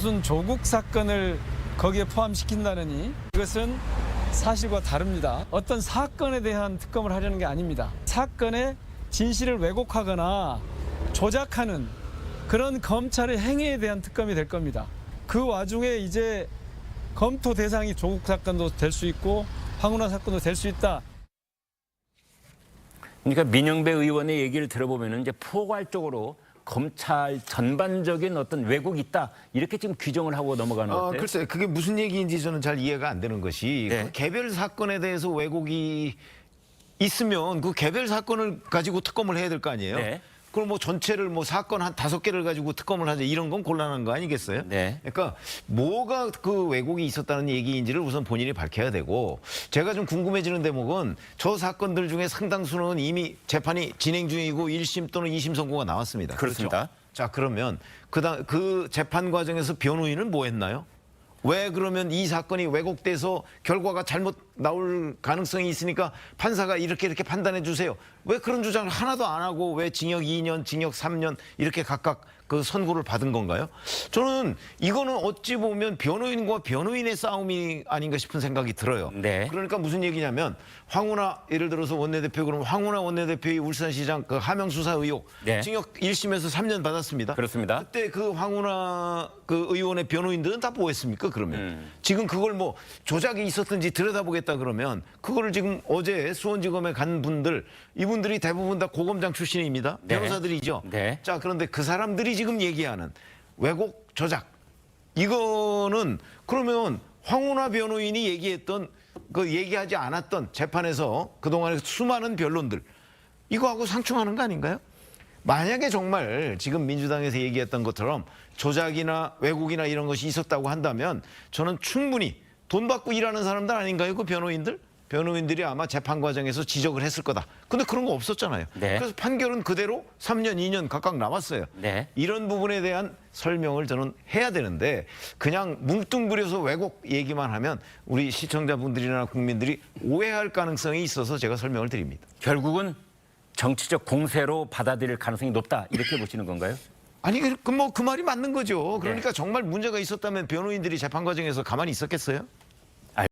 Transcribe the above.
무슨 조국 사건을 거기에 포함시킨다느니 이것은 사실과 다릅니다. 어떤 사건에 대한 특검을 하려는 게 아닙니다. 사건의 진실을 왜곡하거나 조작하는 그런 검찰의 행위에 대한 특검이 될 겁니다. 그 와중에 이제 검토 대상이 조국 사건도 될 수 있고 황운하 사건도 될 수 있다. 그러니까 민영배 의원의 얘기를 들어보면 이제 포괄적으로 검찰 전반적인 어떤 왜곡이 있다 이렇게 지금 규정을 하고 넘어가는 것 어, 같아요. 글쎄 그게 무슨 얘기인지 저는 잘 이해가 안 되는 것이 네. 그 개별 사건에 대해서 왜곡이 있으면 그 개별 사건을 가지고 특검을 해야 될 거 아니에요. 네. 그럼 뭐 전체를 뭐 사건 한 다섯 개를 가지고 특검을 하자 이런 건 곤란한 거 아니겠어요? 네. 그러니까 뭐가 그 왜곡이 있었다는 얘기인지를 우선 본인이 밝혀야 되고 제가 좀 궁금해지는 대목은 저 사건들 중에 상당수는 이미 재판이 진행 중이고 1심 또는 2심 선고가 나왔습니다. 그렇습니다. 그렇죠? 자 그러면 그다 그 재판 과정에서 변호인은 뭐 했나요? 왜 그러면 이 사건이 왜곡돼서 결과가 잘못 나올 가능성이 있으니까 판사가 이렇게 이렇게 판단해 주세요. 왜 그런 주장을 하나도 안 하고 왜 징역 2년, 징역 3년 이렇게 각각 그 선고를 받은 건가요? 저는 이거는 어찌 보면 변호인과 변호인의 싸움이 아닌가 싶은 생각이 들어요. 네. 그러니까 무슨 얘기냐면 황운하 예를 들어서 원내대표 그러면 황운하 원내대표의 울산시장 그 하명 수사 의혹 네. 징역 1심에서 3년 받았습니다. 그렇습니다. 그때 그 황운하 그 의원의 변호인들은 다 뭐 했습니까? 그러면 음. 지금 그걸 뭐 조작이 있었든지 들여다보겠다 그러면 그거를 지금 어제 수원지검에 간 분들 이분들이 대부분 다 고검장 출신입니다. 네. 변호사들이죠. 네. 자 그런데 그 사람들이 지금 얘기하는 왜곡 조작 이거는 그러면 황운하 변호인이 얘기했던 그 얘기하지 않았던 재판에서 그동안의 수많은 변론들 이거하고 상충하는 거 아닌가요? 만약에 정말 지금 민주당에서 얘기했던 것처럼 조작이나 왜곡이나 이런 것이 있었다고 한다면 저는 충분히 돈 받고 일하는 사람들 아닌가요? 그 변호인들? 변호인들이 아마 재판 과정에서 지적을 했을 거다. 근데 그런 거 없었잖아요. 네. 그래서 판결은 그대로 3년, 2년 각각 남았어요. 네. 이런 부분에 대한 설명을 저는 해야 되는데 그냥 뭉뚱그려서 왜곡 얘기만 하면 우리 시청자분들이나 국민들이 오해할 가능성이 있어서 제가 설명을 드립니다. 결국은 정치적 공세로 받아들일 가능성이 높다 이렇게 보시는 건가요? 아니 그 뭐그 말이 맞는 거죠. 네. 그러니까 정말 문제가 있었다면 변호인들이 재판 과정에서 가만히 있었겠어요?